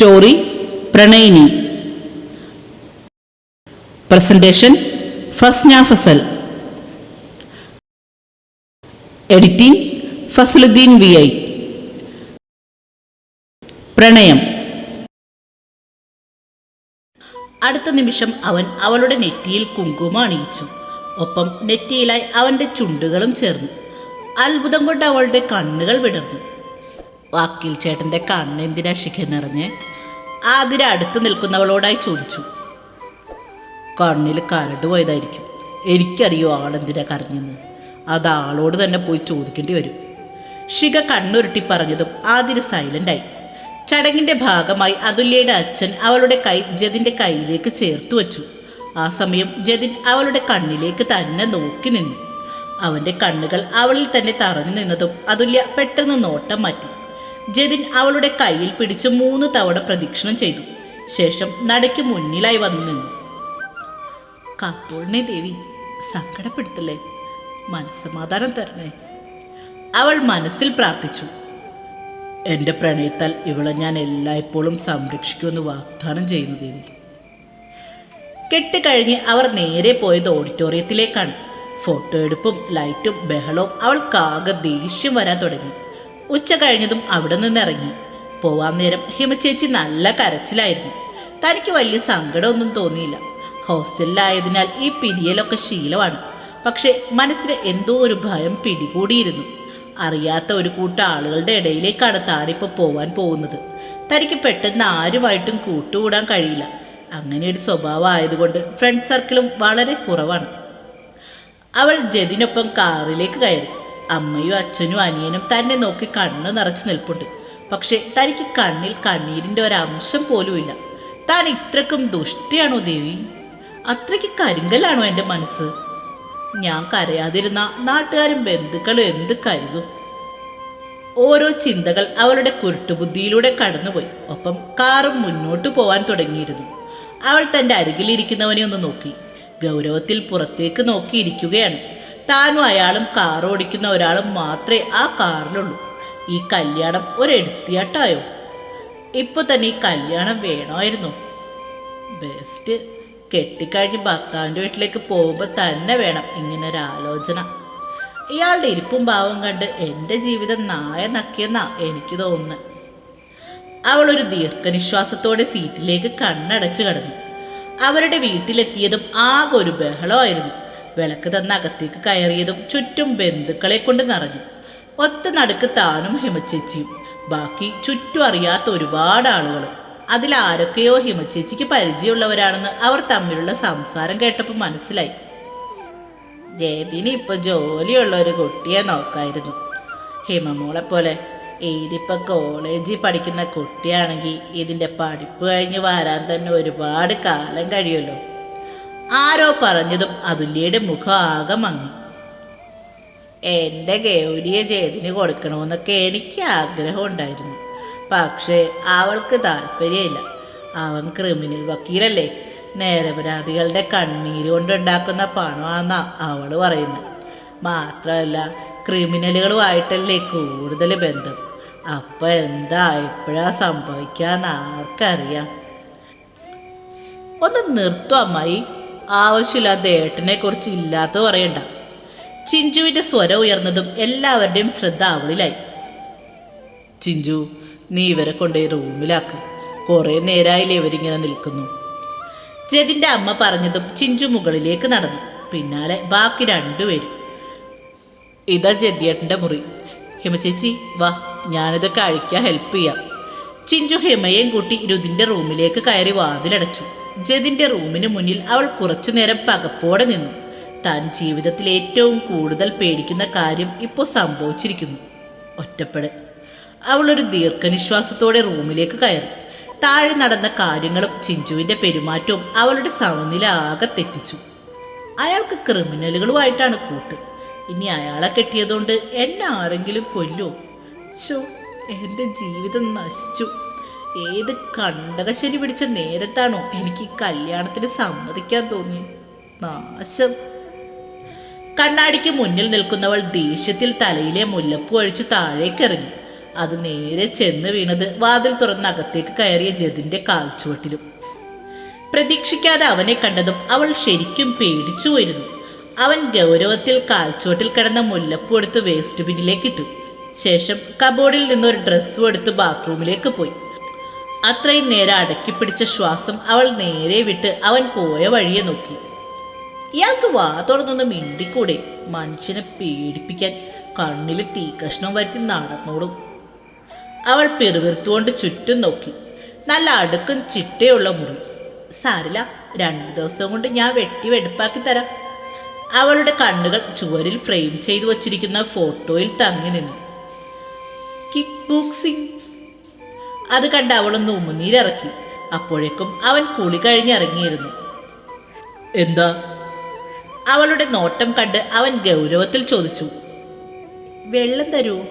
Story Pranayini. Presentation Fasna Fasal. Editing Fasaluddin V I. പ്രണയം. അടുത്ത നിമിഷം അവൻ അവളുടെ നെറ്റിയിൽ കുങ്കുമം അണിയിച്ചു. ഒപ്പം നെറ്റിയിലായി അവന്റെ ചുണ്ടുകളും ചേർന്നു. അത്ഭുതം കൊണ്ട് അവളുടെ കണ്ണുകൾ വിടർന്നു. വാക്കിൽ ചേട്ടന്റെ കണ്ണെന്തിനാ ശിഖ നിറഞ്ഞ്? ആതിര അടുത്ത് നിൽക്കുന്നവളോടായി ചോദിച്ചു. കണ്ണിൽ കരട് പോയതായിരിക്കും. എനിക്കറിയോ ആളെന്തിനാ കരഞ്ഞെന്ന്? അത് ആളോട് തന്നെ പോയി ചോദിക്കേണ്ടി വരും. ഷിക കണ്ണുരുട്ടി പറഞ്ഞതും ആതിര സൈലന്റായി ചടങ്ങിന്റെ ഭാഗമായി അതുല്യയുടെ അച്ഛൻ അവളുടെ കൈ ജതിന്റെ കയ്യിലേക്ക് ചേർത്ത് വച്ചു. ആ സമയം ജതിൻ അവളുടെ കണ്ണിലേക്ക് തന്നെ നോക്കി നിന്നു. അവന്റെ കണ്ണുകൾ അവളിൽ തന്നെ തറഞ്ഞു നിന്നതും അതുല്യ പെട്ടെന്ന് നോട്ടം മാറ്റി. ജതിൻ അവളുടെ കയ്യിൽ പിടിച്ച് മൂന്ന് തവണ പ്രദക്ഷിണം ചെയ്തു. ശേഷം നടയ്ക്ക് മുന്നിലായി വന്നു നിന്നു. കാത്തോളിനെ ദേവി സങ്കടപ്പെടുത്തല്ലേ? മനസ്സമാധാനം തരണേ. അവൾ മനസ്സിൽ പ്രാർത്ഥിച്ചു. എന്റെ പ്രണയത്താൽ ഇവളെ ഞാൻ എല്ലായ്പ്പോഴും സംരക്ഷിക്കുമെന്ന് വാഗ്ദാനം ചെയ്യുന്നു ദേവി. കെട്ടുകഴിഞ്ഞ് അവർ നേരെ പോയത് ഓഡിറ്റോറിയത്തിലേക്കാണ്. ഫോട്ടോ എടുപ്പും ലൈറ്റും ബഹളവും അവൾക്കാകെ ദേഷ്യം വരാൻ തുടങ്ങി. ഉച്ച കഴിഞ്ഞതും അവിടെ നിന്ന് ഇറങ്ങി പോവാൻ നേരം ഹിമചേച്ചി നല്ല കരച്ചിലായിരുന്നു. തനിക്ക് വലിയ സങ്കടമൊന്നും തോന്നിയില്ല. ഹോസ്റ്റലിലായതിനാൽ ഈ പിരിയലൊക്കെ ശീലമാണ്. പക്ഷേ മനസ്സിന് എന്തോ ഒരു ഭയം പിടികൂടിയിരുന്നു. അറിയാത്ത ഒരു കൂട്ടം ആളുകളുടെ ഇടയിലേക്കാണ് താനിപ്പോൾ പോവാൻ പോകുന്നത്. തനിക്ക് പെട്ടെന്ന് ആരുമായിട്ടും കൂട്ടുകൂടാൻ കഴിയില്ല. അങ്ങനെ ഒരു സ്വഭാവം ആയതുകൊണ്ട് ഫ്രണ്ട് സർക്കിളും വളരെ കുറവാണ്. അവൾ ജതിനൊപ്പം കാറിലേക്ക് കയറി. അമ്മയും അച്ഛനും അനിയനും തന്നെ നോക്കി കണ്ണ് നിറച്ച് നിൽപ്പുണ്ട്. പക്ഷേ തനിക്ക് കണ്ണിൽ കണ്ണീരിന്റെ ഒരംശം പോലുമില്ല താൻ ഇത്രക്കും ദുഷ്ടിയാണോ ദേവി? അത്രയ്ക്ക് കരിങ്കലാണോ എന്റെ മനസ്സ്? ഞാൻ കരയാതിരുന്ന നാട്ടുകാരും ബന്ധുക്കളും എന്ത് കരുതും? ഓരോ ചിന്തകൾ അവളുടെ കുരുട്ടുബുദ്ധിയിലൂടെ കടന്നുപോയി. ഒപ്പം കാറും മുന്നോട്ട് പോവാൻ തുടങ്ങിയിരുന്നു. അവൾ തന്റെ അരികിലിരിക്കുന്നവനെ ഒന്ന് നോക്കി. ഗൗരവത്തിൽ പുറത്തേക്ക് നോക്കിയിരിക്കുകയാണ്. താനും അയാളും കാർ ഓടിക്കുന്ന ഒരാളും മാത്രമേ ആ കാറിലുള്ളൂ. ഈ കല്യാണം ഒരെടുത്തിയാട്ടായോ? ഇപ്പോൾ തന്നെ ഈ കല്യാണം വേണമായിരുന്നു. ബെസ്റ്റ് കെട്ടിക്കഴിഞ്ഞ് ഭർത്താവിന്റെ വീട്ടിലേക്ക് പോകുമ്പോൾ തന്നെ വേണം ഇങ്ങനെ ഒരു ആലോചന ഇയാളുടെ ഇരിപ്പും ഭാവം കണ്ട് എന്റെ ജീവിതം നായ നക്കിയെന്നാ എനിക്ക് തോന്നുന്നത് അവൾ ഒരു ദീർഘനിശ്വാസത്തോടെ സീറ്റിലേക്ക് കണ്ണടച്ചു കടന്നു. അവരുടെ വീട്ടിലെത്തിയതും ആകെ ഒരു ബഹളമായിരുന്നു. വിളക്ക് തന്ന അകത്തേക്ക് കയറിയതും ചുറ്റും ബന്ധുക്കളെ കൊണ്ട് നിറഞ്ഞു. ഒത്ത നടുക്ക് താനും ഹിമച്ചേച്ചിയും ബാക്കി ചുറ്റും അറിയാത്ത ഒരുപാട് ആളുകൾ അതിലാരൊക്കെയോ ഹിമച്ചേച്ചിക്ക് പരിചയമുള്ളവരാണെന്ന് അവർ തമ്മിലുള്ള സംസാരം കേട്ടപ്പോൾ മനസ്സിലായി. ജയതിന് ഇപ്പൊ ജോലിയുള്ള ഒരു കുട്ടിയെ നോക്കായിരുന്നു. ഹിമമോളെ പോലെ ഇതിപ്പോ കോളേജിൽ പഠിക്കുന്ന കുട്ടിയാണെങ്കിൽ ഇതിന്റെ പഠിപ്പ് കഴിഞ്ഞ് വരാൻ തന്നെ ഒരുപാട് കാലം കഴിയുമല്ലോ. ആരോ പറഞ്ഞതും അതുല്യയുടെ മുഖം ആകെ മങ്ങി. എന്റെ ഗൗരിയെ ജയതിന് കൊടുക്കണമെന്നൊക്കെ എനിക്ക് ആഗ്രഹം ഉണ്ടായിരുന്നു. പക്ഷേ അവൾക്ക് താല്പര്യമില്ല. അവൻ ക്രിമിനൽ വക്കീലല്ലേ. നേരപരാധികളുടെ കണ്ണീര് കൊണ്ടുണ്ടാക്കുന്ന പണമാണെന്ന അവൾ പറയുന്നത്. മാത്രമല്ല ക്രിമിനലുകളുമായിട്ടല്ലേ കൂടുതൽ ബന്ധം. അപ്പൊ എന്താ എപ്പോഴാ സംഭവിക്കാന്ന് ആർക്കറിയാം? ഒന്ന് നിർത്തും അമ്മായി. ആവശ്യമില്ലാത്ത ഏട്ടനെ കുറിച്ച് ഇല്ലാത്ത പറയണ്ട. ചിഞ്ചുവിന്റെ സ്വരം ഉയർന്നതും എല്ലാവരുടെയും ശ്രദ്ധ അവളിലായി. ചിഞ്ചു നീ ഇവരെ കൊണ്ടേ റൂമിലാക്ക്. കുറേ നേരായില്ലേ ഇവരിങ്ങനെ നിൽക്കുന്നു. ജതിന്റെ അമ്മ പറഞ്ഞതും ചിഞ്ചു മുകളിലേക്ക് നടന്നു. പിന്നാലെ ബാക്കി രണ്ടുപേരും. ഇതാ ജതിയേട്ടന്റെ മുറി. ഹിമചേച്ചി വാ ഞാനിതൊക്കെ അഴിക്കാൻ ഹെൽപ്പ് ചെയ്യാം. ചിഞ്ചു ഹിമയെയും കൂട്ടി രുതിന്റെ റൂമിലേക്ക് കയറി വാതിലടച്ചു. ജതിന്റെ റൂമിന് മുന്നിൽ അവൾ കുറച്ചു നേരം പകപ്പോടെ നിന്നു. താൻ ജീവിതത്തിൽ ഏറ്റവും കൂടുതൽ പേടിക്കുന്ന കാര്യം ഇപ്പോൾ സംഭവിച്ചിരിക്കുന്നു. ഒറ്റപ്പെടൽ. അവളൊരു ദീർഘനിശ്വാസത്തോടെ റൂമിലേക്ക് കയറി. താഴെ നടന്ന കാര്യങ്ങളും ചിഞ്ചുവിന്റെ പെരുമാറ്റവും അവളുടെ സമനില ആകെ തെറ്റിച്ചു. അയാൾക്ക് ക്രിമിനലുകളുമായിട്ടാണ് കൂട്ട്. ഇനി അയാളെ കെട്ടിയതുകൊണ്ട് എന്നെ ആരെങ്കിലും കൊല്ലുമോ ശോ എന്റെ ജീവിതം നശിച്ചു. ഏത് കണ്ടകശനി പിടിച്ച നേരത്താണോ എനിക്ക് കല്യാണത്തിന് സമ്മതിക്കാൻ തോന്നി. നാശം. കണ്ണാടിക്ക് മുന്നിൽ നിൽക്കുന്നവൾ ദേഷ്യത്തിൽ തലയിലെ മുല്ലപ്പൂ അഴിച്ചു താഴേക്കെറിഞ്ഞു അത് നേരെ ചെന്ന് വീണത് വാതിൽ തുറന്ന് അകത്തേക്ക് കയറിയ ജതിന്റെ കാൽച്ചുവട്ടിലും. പ്രതീക്ഷിക്കാതെ അവനെ കണ്ടതും അവൾ ശരിക്കും പേടിച്ചു പോയിരുന്നു. അവൻ ഗൗരവത്തിൽ കാൽച്ചുവട്ടിൽ കിടന്ന മുല്ലപ്പൂ എടുത്ത് വേസ്റ്റ് ബിന്നിലേക്ക് ഇട്ടു. ശേഷം കബോർഡിൽ നിന്നൊരു ഡ്രസ്സും എടുത്ത് ബാത്റൂമിലേക്ക് പോയി. അത്രയും നേരം അടക്കി പിടിച്ച ശ്വാസം അവൾ നേരെ വിട്ട് അവൻ പോയ വഴിയെ നോക്കി. ഇയാൾക്ക് വാ തുറന്നൊന്ന് മിണ്ടിക്കൂടെ? മനുഷ്യനെ പേടിപ്പിക്കാൻ കണ്ണിൽ തീകഷ്ണം വരുത്തി നടന്നോളും. അവൾ പിറുവിറുത്തുകൊണ്ട് ചുറ്റും നോക്കി. നല്ല അടുക്കും ചിട്ടയുള്ള മുറി. സാരില്ല രണ്ട് ദിവസം കൊണ്ട് ഞാൻ വെട്ടി വെടുപ്പാക്കി തരാം. അവളുടെ കണ്ണുകൾ ചുവരിൽ ഫ്രെയിം ചെയ്തു വച്ചിരിക്കുന്ന ഫോട്ടോയിൽ തങ്ങി നിന്നു. Kickboxing. അത് കണ്ട് അവളൊന്ന് ഉമ്മുനീരിറക്കി അപ്പോഴേക്കും അവൻ കുളി കഴിഞ്ഞിറങ്ങിയിരുന്നു. എന്താ? അവളുടെ നോട്ടം കണ്ട് അവൻ ഗൗരവത്തിൽ ചോദിച്ചു. വെള്ളം തരൂ.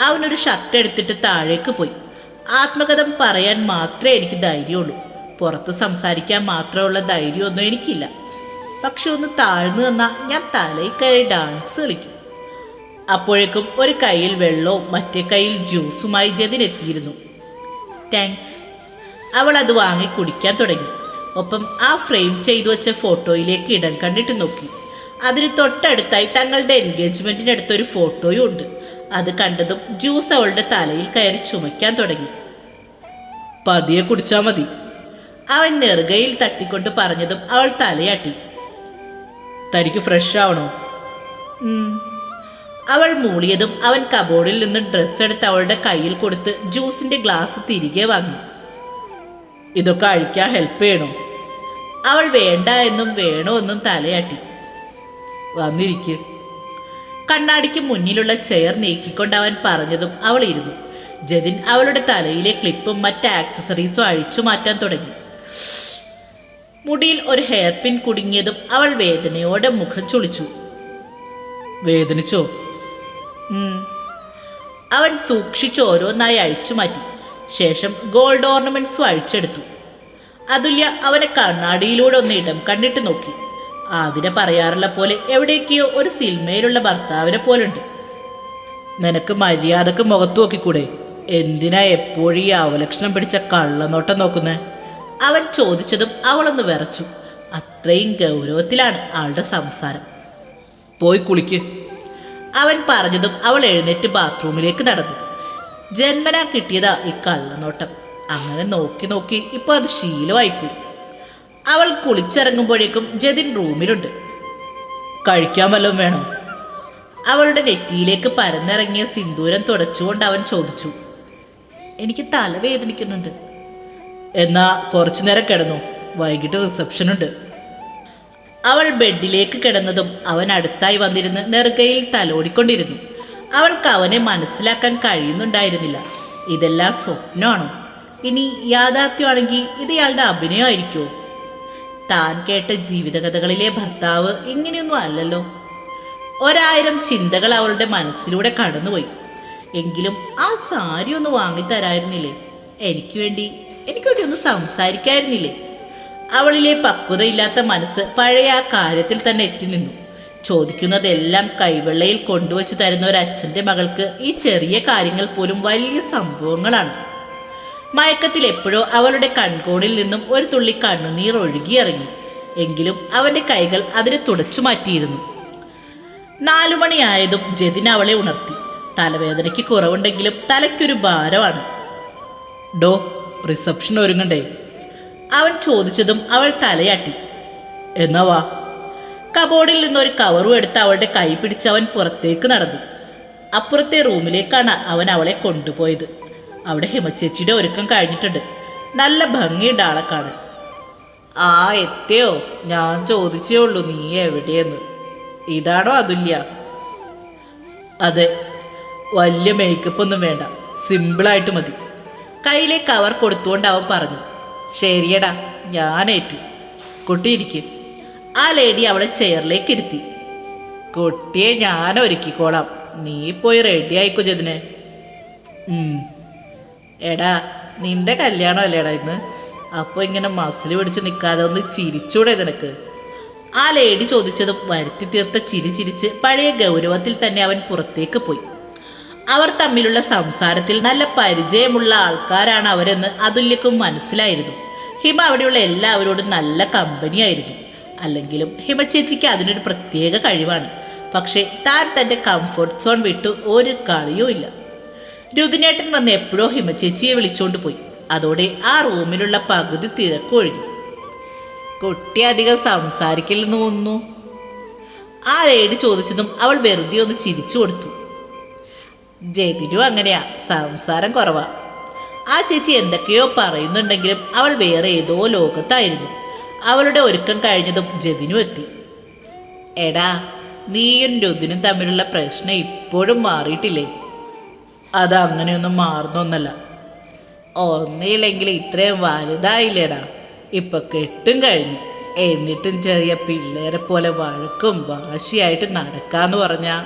അവനൊരു ഷർട്ട് എടുത്തിട്ട് താഴേക്ക് പോയി. ആത്മകഥം പറയാൻ മാത്രമേ എനിക്ക് ധൈര്യമുള്ളൂ. പുറത്ത് സംസാരിക്കാൻ മാത്രമുള്ള ധൈര്യമൊന്നും എനിക്കില്ല. പക്ഷെ ഒന്ന് താഴ്ന്നു വന്നാൽ ഞാൻ തലയിൽ കയറി ഡാൻസ് കളിക്കും. അപ്പോഴേക്കും ഒരു കയ്യിൽ വെള്ളവും മറ്റേ കയ്യിൽ ജ്യൂസുമായി ജതിനെത്തിയിരുന്നു താങ്ക്സ്. അവൾ അത് വാങ്ങി കുടിക്കാൻ തുടങ്ങി. ഒപ്പം ആ ഫ്രെയിം ചെയ്തു വെച്ച ഫോട്ടോയിലേക്ക് ഇടം കണ്ടിട്ട് നോക്കി. അതിന് തൊട്ടടുത്തായി തങ്ങളുടെ എൻഗേജ്മെന്റിനടുത്തൊരു ഫോട്ടോയും ഉണ്ട്. അത് കണ്ടതും ജ്യൂസ് അവളുടെ തലയിൽ കയറി ചുമയ്ക്കാൻ തുടങ്ങി. പതിയെ കുടിച്ചാൽ മതി. അവൻ നെറുകയിൽ തട്ടിക്കൊണ്ട് പറഞ്ഞതും അവൾ തലയാട്ടി. തനിക്ക് ഫ്രഷ് ആവണോ. അവൾ മൂളിയതും അവൻ കബോർഡിൽ നിന്ന് ഡ്രസ്സ് എടുത്ത് അവളുടെ കയ്യിൽ കൊടുത്ത് ജ്യൂസിന്റെ ഗ്ലാസ് തിരികെ വാങ്ങി. ഇതൊക്കെ അഴിക്കാൻ ഹെൽപ്പ് ചെയ്യണോ? അവൾ വേണ്ട എന്നും വേണോ എന്നും തലയാട്ടി. വന്നിരിക്ക്. കണ്ണാടിക്ക് മുന്നിലുള്ള ചെയർ നീക്കിക്കൊണ്ട് അവൻ പറഞ്ഞതും അവൾ ഇരുന്നു. ജതിൻ അവളുടെ തലയിലെ ക്ലിപ്പും മറ്റ് ആക്സസറീസും അഴിച്ചു മാറ്റാൻ തുടങ്ങി. മുടിയിൽ ഒരു ഹെയർ പിൻ കുടുങ്ങിയതും അവൾ വേദനയോടെ മുഖം ചുളിച്ചു. വേദനിച്ചോ. അവൻ സൂക്ഷിച്ച് ഓരോന്നായി അഴിച്ചു മാറ്റി. ശേഷം ഗോൾഡ് ഓർണമെന്റ്സും അഴിച്ചെടുത്തു അതുല്യ അവനെ കണ്ണാടിയിലൂടെ ഒന്ന് ഇടം കണ്ടിട്ട് നോക്കി. ആതിര പറയാറുള്ള പോലെ എവിടേക്കോ ഒരു സിനിമയിലുള്ള ഭർത്താവിനെ പോലുണ്ട്. നിനക്ക് മര്യാദയ്ക്ക് മുഖത്ത് നോക്കിക്കൂടെ? എന്തിനാ എപ്പോഴും ഈ അവലക്ഷണം പിടിച്ച കള്ളനോട്ടം നോക്കുന്നേ? അവൻ ചോദിച്ചതും അവളൊന്ന് വിറച്ചു. അത്രയും ഗൗരവത്തിലാണ് ആളുടെ സംസാരം. പോയി കുളിക്ക്. അവൻ പറഞ്ഞതും അവൾ എഴുന്നേറ്റ് ബാത്റൂമിലേക്ക് നടന്നു. ജന്മനാ കിട്ടിയതാ ഈ കള്ളനോട്ടം. അങ്ങനെ നോക്കി നോക്കി ഇപ്പോൾ അത് ശീലമായിപ്പോയി. അവൾ കുളിച്ചിറങ്ങുമ്പോഴേക്കും ജതിൻ റൂമിലുണ്ട്. കഴിക്കാൻ വല്ലതും വേണം? അവളുടെ നെറ്റിയിലേക്ക് പരന്നിറങ്ങിയ സിന്ദൂരം തുടച്ചുകൊണ്ട് അവൻ ചോദിച്ചു. എനിക്ക് തലവേദനിക്കുന്നുണ്ട്. എന്നാ കുറച്ചു നേരം കിടന്നു? വൈകിട്ട് റിസപ്ഷൻ ഉണ്ട് അവൾ ബെഡിലേക്ക് കിടന്നതും അവൻ അടുത്തായി വന്നിരുന്ന് നെറുകയിൽ തലോടിക്കൊണ്ടിരുന്നു. അവൾക്ക് അവനെ മനസ്സിലാക്കാൻ കഴിയുന്നുണ്ടായിരുന്നില്ല. ഇതെല്ലാം സ്വപ്നമാണോ? ഇനി യാഥാർത്ഥ്യമാണെങ്കിൽ ഇത് ഇയാളുടെ അഭിനയമായിരിക്കുമോ? താൻ കേട്ട ജീവിതകഥകളിലെ ഭർത്താവ് ഇങ്ങനെയൊന്നും അല്ലല്ലോ. ഒരായിരം ചിന്തകൾ അവളുടെ മനസ്സിലൂടെ കടന്നുപോയി. എങ്കിലും ആ സാരി ഒന്ന് വാങ്ങിത്തരായിരുന്നില്ലേ? എനിക്ക് വേണ്ടി എനിക്ക് വേണ്ടി ഒന്ന് സംസാരിക്കായിരുന്നില്ലേ? അവളിലെ പക്വതയില്ലാത്ത മനസ്സ് പഴയ ആ കാര്യത്തിൽ തന്നെ എത്തി നിന്നു. ചോദിക്കുന്നതെല്ലാം കൈവെള്ളയിൽ കൊണ്ടുവച്ച് തരുന്ന ഒരു അച്ഛന്റെ മകൾക്ക് ഈ ചെറിയ കാര്യങ്ങൾ പോലും വലിയ സംഭവങ്ങളാണ്. മയക്കത്തിൽ എപ്പോഴോ അവളുടെ കൺകോണിൽ നിന്നും ഒരു തുള്ളി കണ്ണുനീർ ഒഴുകിയിറങ്ങി. എങ്കിലും അവന്റെ കൈകൾ അതിനെ തുടച്ചു മാറ്റിയിരുന്നു. നാലുമണിയായതും ജതിൻ അവളെ ഉണർത്തി. തലവേദനയ്ക്ക് കുറവുണ്ടെങ്കിലും തലയ്ക്കൊരു ഭാരമാണ്. ഡോ റിസപ്ഷൻ ഒരുങ്ങണ്ടേ? അവൻ ചോദിച്ചതും അവൾ തലയാട്ടി. എന്നാ വാ. കബോർഡിൽ നിന്നൊരു കവറും എടുത്ത് അവളുടെ കൈ പിടിച്ച് അവൻ പുറത്തേക്ക് നടന്നു. അപ്പുറത്തെ റൂമിലേക്കാണ് അവൻ അവളെ കൊണ്ടുപോയത്. അവിടെ ഹിമച്ചേച്ചിയുടെ ഒരുക്കം കഴിഞ്ഞിട്ടുണ്ട്. നല്ല ഭംഗിയുണ്ട് ആളെ കാണാൻ. ആ എത്തിയോ? ഞാൻ ചോദിച്ചേ ഉള്ളൂ നീ എവിടെയെന്ന്. ഇതാണോ അതുല്യ? അതെ. വലിയ മേക്കപ്പ് ഒന്നും വേണ്ട. സിമ്പിളായിട്ട് മതി. കയ്യിലെ കവർ കൊടുത്തുകൊണ്ട് അവൻ പറഞ്ഞു. ശരിയടാ ഞാനേറ്റു കുട്ടിയിരിക്കും. ആ ലേഡി അവളെ ചെയറിലേക്ക് ഇരുത്തി. കുട്ടിയെ ഞാൻ ഒരുക്കിക്കോളാം. നീ പോയി റെഡി ആയിക്കോ ചെതിന് എടാ നിന്റെ കല്യാണം അല്ലേടാ ഇന്ന്? അപ്പോൾ ഇങ്ങനെ മസിൽ പിടിച്ച് നിൽക്കാതെ ഒന്ന് ചിരിച്ചൂടെ നിനക്ക്? ആ ലേഡി ചോദിച്ചതും വരുത്തി തീർത്ത ചിരി ചിരിച്ച് പഴയ ഗൗരവത്തിൽ തന്നെ അവൻ പുറത്തേക്ക് പോയി. അവർ തമ്മിലുള്ള സംസാരത്തിൽ നല്ല പരിചയമുള്ള ആൾക്കാരാണ് അവരെന്ന് അതുല്യക്കും മനസ്സിലായിരുന്നു. ഹിമ അവിടെയുള്ള എല്ലാവരോടും നല്ല കമ്പനിയായിരുന്നു. അല്ലെങ്കിലും ഹിമ ചേച്ചിക്ക് അതിനൊരു പ്രത്യേക കഴിവാണ്. പക്ഷേ താൻ തന്റെ കംഫർട്ട് സോൺ വിട്ടു ഒരു കളിയും ഇല്ല. രുദിനേട്ടൻ വന്ന് എപ്പോഴോ ഹിമ ചേച്ചിയെ വിളിച്ചുകൊണ്ട് പോയി. അതോടെ ആ റൂമിലുള്ള പകുതി തിരക്കൊഴിഞ്ഞു കുട്ടി അധികം സംസാരിക്കില്ലെന്ന് തോന്നുന്നു. ആ ലേഡി ചോദിച്ചതും അവൾ വെറുതെ ഒന്ന് ചിരിച്ചു കൊടുത്തു. ജതിനും അങ്ങനെയാ. സംസാരം കുറവാ. ആ ചേച്ചി എന്തൊക്കെയോ പറയുന്നുണ്ടെങ്കിലും അവൾ വേറെ ഏതോ ലോകത്തായിരുന്നു. അവളുടെ ഒരുക്കം കഴിഞ്ഞതും ജതിനും എത്തി. എടാ നീയും രുദിനും തമ്മിലുള്ള പ്രശ്നം ഇപ്പോഴും മാറിയിട്ടില്ലേ? അത് അങ്ങനെയൊന്നും മാറുന്നൊന്നല്ല. ഒന്നില്ലെങ്കിൽ ഇത്രയും വലുതായില്ലേടാ. ഇപ്പൊ കെട്ടും കഴിഞ്ഞു. എന്നിട്ടും ചെറിയ പിള്ളേരെ പോലെ വഴക്കും വാശിയായിട്ട് നടക്കാന്ന് പറഞ്ഞാ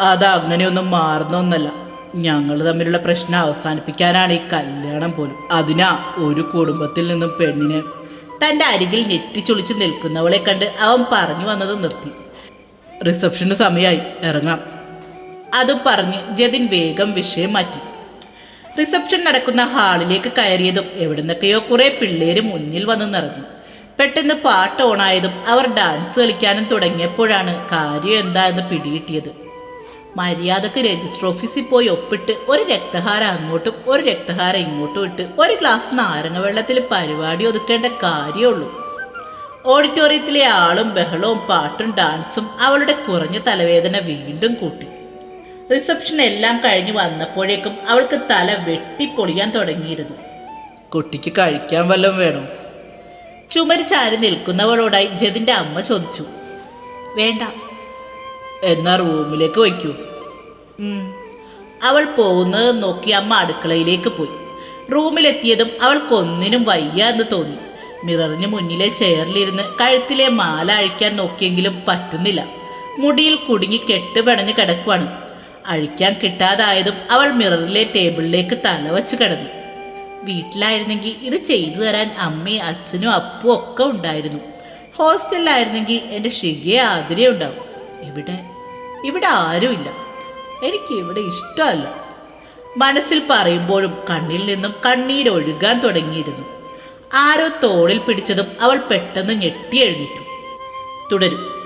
അത് അങ്ങനെയൊന്നും മാറുന്നൊന്നല്ല. ഞങ്ങൾ തമ്മിലുള്ള പ്രശ്നം അവസാനിപ്പിക്കാനാണ് ഈ കല്യാണം പോലും. അതിനാ ഒരു കുടുംബത്തിൽ നിന്നും പെണ്ണിനെ തന്റെ അരികിൽ ഞെട്ടിച്ചൊളിച്ച് നിൽക്കുന്നവളെ കണ്ട് അവൻ പറഞ്ഞു വന്നത് നിർത്തി. റിസപ്ഷന് സമയമായി ഇറങ്ങാം. അതും പറഞ്ഞ് ജതിൻ വേഗം വിഷയം മാറ്റി. റിസപ്ഷൻ നടക്കുന്ന ഹാളിലേക്ക് കയറിയതും എവിടുന്നൊക്കെയോ കുറെ പിള്ളേര് മുന്നിൽ വന്ന് നിറഞ്ഞു. പെട്ടെന്ന് പാട്ട് ഓണായതും അവർ ഡാൻസ് കളിക്കാനും തുടങ്ങിയപ്പോഴാണ് കാര്യം എന്താണെന്ന് പിടികിട്ടിയത്. മര്യാദയ്ക്ക് രജിസ്റ്റർ ഓഫീസിൽ പോയി ഒപ്പിട്ട് ഒരു രക്തഹാരം അങ്ങോട്ടും ഒരു രക്തഹാരം ഇങ്ങോട്ടും ഇട്ട് ഒരു ഗ്ലാസ് നാരങ്ങ വെള്ളത്തിൽ പരിപാടി ഒതുക്കേണ്ട കാര്യമുള്ളൂ. ഓഡിറ്റോറിയത്തിലെ ആളും ബഹളവും പാട്ടും ഡാൻസും അവളുടെ കുറഞ്ഞ തലവേദന വീണ്ടും കൂട്ടി. റിസപ്ഷൻ എല്ലാം കഴിഞ്ഞു വന്നപ്പോഴേക്കും അവൾക്ക് തല വെട്ടിപ്പൊളിയാൻ തുടങ്ങിയിരുന്നു. കുട്ടിക്ക് കഴിക്കാൻ വല്ലതും വേണോ? ചുമരിച്ചാരി ചാരി നിൽക്കുന്നവളോടായി ജതിന്റെ അമ്മ ചോദിച്ചു. വേണ്ട എന്നാ റൂമിലേക്ക് വയ്ക്കൂ. അവൾ പോകുന്നത് നോക്കി അമ്മ അടുക്കളയിലേക്ക് പോയി. റൂമിലെത്തിയതും അവൾക്കൊന്നിനും വയ്യ എന്ന് തോന്നി. മിററിന് മുന്നിലെ ചെയറിലിരുന്ന് കഴുത്തിലെ മാല അഴിക്കാൻ നോക്കിയെങ്കിലും പറ്റുന്നില്ല. മുടിയിൽ കുടുങ്ങി കെട്ട് പിണഞ്ഞ് കിടക്കുവാണ്. അഴിക്കാൻ കിട്ടാതായതും അവൾ മിററിലെ ടേബിളിലേക്ക് തലവച്ച് കിടന്നു. വീട്ടിലായിരുന്നെങ്കിൽ ഇത് ചെയ്തു തരാൻ അമ്മയും അച്ഛനും അപ്പും ഒക്കെ ഉണ്ടായിരുന്നു. ഹോസ്റ്റലിലായിരുന്നെങ്കിൽ എന്റെ ഷിഗയെ ആതിരെ ഉണ്ടാവും ഇവിടെ ഇവിടെ ആരുമില്ല എനിക്ക് ഇവിടെ ഇഷ്ടമല്ല. മനസ്സിൽ പറയുമ്പോഴും കണ്ണിൽ നിന്നും കണ്ണീരൊഴുകാൻ തുടങ്ങിയിരുന്നു. ആരോ തോളിൽ പിടിച്ചതും അവൾ പെട്ടെന്ന് ഞെട്ടി എഴുന്നേറ്റു. തുടരും.